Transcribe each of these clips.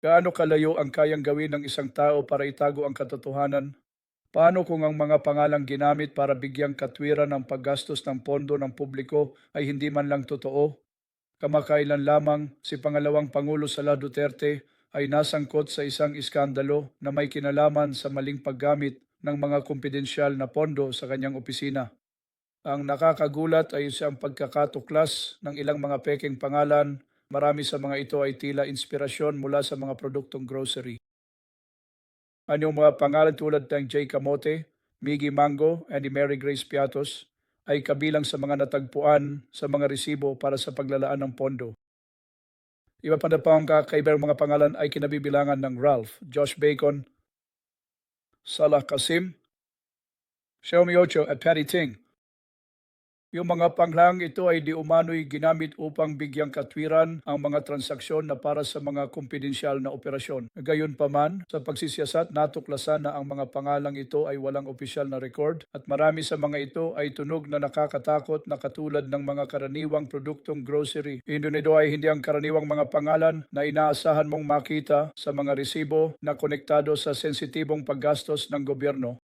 Gaano kalayo ang kayang gawin ng isang tao para itago ang katotohanan? Paano kung ang mga pangalang ginamit para bigyang katwiran ng paggastos ng pondo ng publiko ay hindi man lang totoo? Kamakailan lamang si pangalawang Pangulo Sala Duterte ay nasangkot sa isang iskandalo na may kinalaman sa maling paggamit ng mga kumpidensyal na pondo sa kanyang opisina. Ang nakakagulat ay siyang pagkakatuklas ng ilang mga peking pangalan Marami sa mga ito ay tila inspirasyon mula sa mga produktong grocery. Anyong mga pangalan tulad ng J. Camote, Miggy Mango, and Mary Grace Piatos ay kabilang sa mga natagpuan sa mga resibo para sa paglalaan ng pondo. Iba pa na pang kakaibang mga pangalan ay kinabibilangan ng Ralph, Josh Bacon, Salah Kasim, Xiaomi Ocho at Patty Ting. Yung mga panglang ito ay di umano'y ginamit upang bigyang katwiran ang mga transaksyon na para sa mga kumpidensyal na operasyon. Gayunpaman, sa pagsisiyasat, natuklasan na ang mga pangalang ito ay walang opisyal na record at marami sa mga ito ay tunog na nakakatakot na katulad ng mga karaniwang produktong grocery. Ito nito ay hindi ang karaniwang mga pangalan na inaasahan mong makita sa mga resibo na konektado sa sensitibong paggastos ng gobyerno.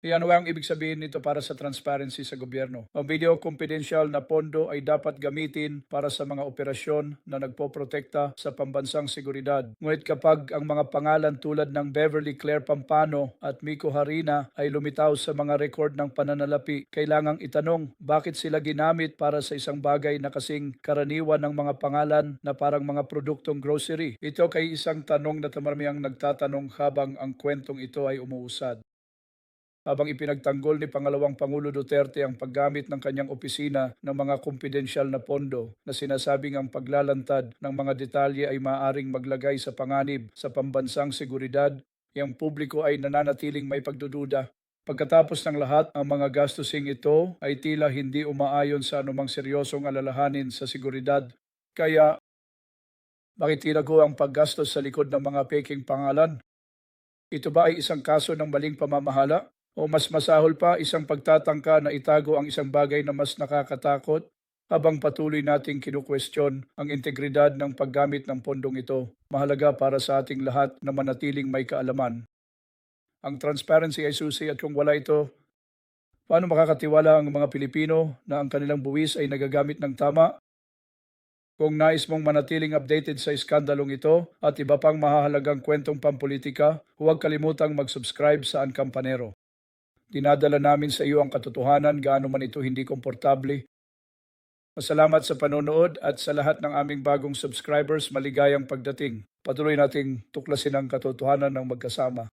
Iyan ang ibig sabihin nito para sa transparency sa gobyerno. Ang video confidential na pondo ay dapat gamitin para sa mga operasyon na nagpoprotekta sa pambansang seguridad. Ngunit kapag ang mga pangalan tulad ng Beverly Claire Pampano at Miko Harina ay lumitaw sa mga record ng pananalapi, kailangang itanong bakit sila ginamit para sa isang bagay na kasing karaniwan ng mga pangalan na parang mga produktong grocery. Ito kay isang tanong na tamarami ang nagtatanong habang ang kwentong ito ay umuusad habang ipinagtanggol ni Pangalawang Pangulo Duterte ang paggamit ng kanyang opisina ng mga kumpidensyal na pondo na sinasabing ang paglalantad ng mga detalye ay maaring maglagay sa panganib sa pambansang seguridad, yung publiko ay nananatiling may pagdududa. Pagkatapos ng lahat, ang mga gastusing ito ay tila hindi umaayon sa anumang seryosong alalahanin sa seguridad. Kaya, bakit tinago ang paggastos sa likod ng mga peking pangalan? Ito ba ay isang kaso ng maling pamamahala? O mas masahol pa isang pagtatangka na itago ang isang bagay na mas nakakatakot habang patuloy nating kinukwestiyon ang integridad ng paggamit ng pondong ito. Mahalaga para sa ating lahat na manatiling may kaalaman. Ang transparency ay susi at kung wala ito, paano makakatiwala ang mga Pilipino na ang kanilang buwis ay nagagamit ng tama? Kung nais mong manatiling updated sa iskandalong ito at iba pang mahahalagang kwentong pampolitika, huwag kalimutang mag-subscribe sa Ankampanero. Dinadala namin sa iyo ang katotohanan gaano man ito hindi komportable. Masalamat sa panonood at sa lahat ng aming bagong subscribers maligayang pagdating. Patuloy nating tuklasin ang katotohanan ng magkasama.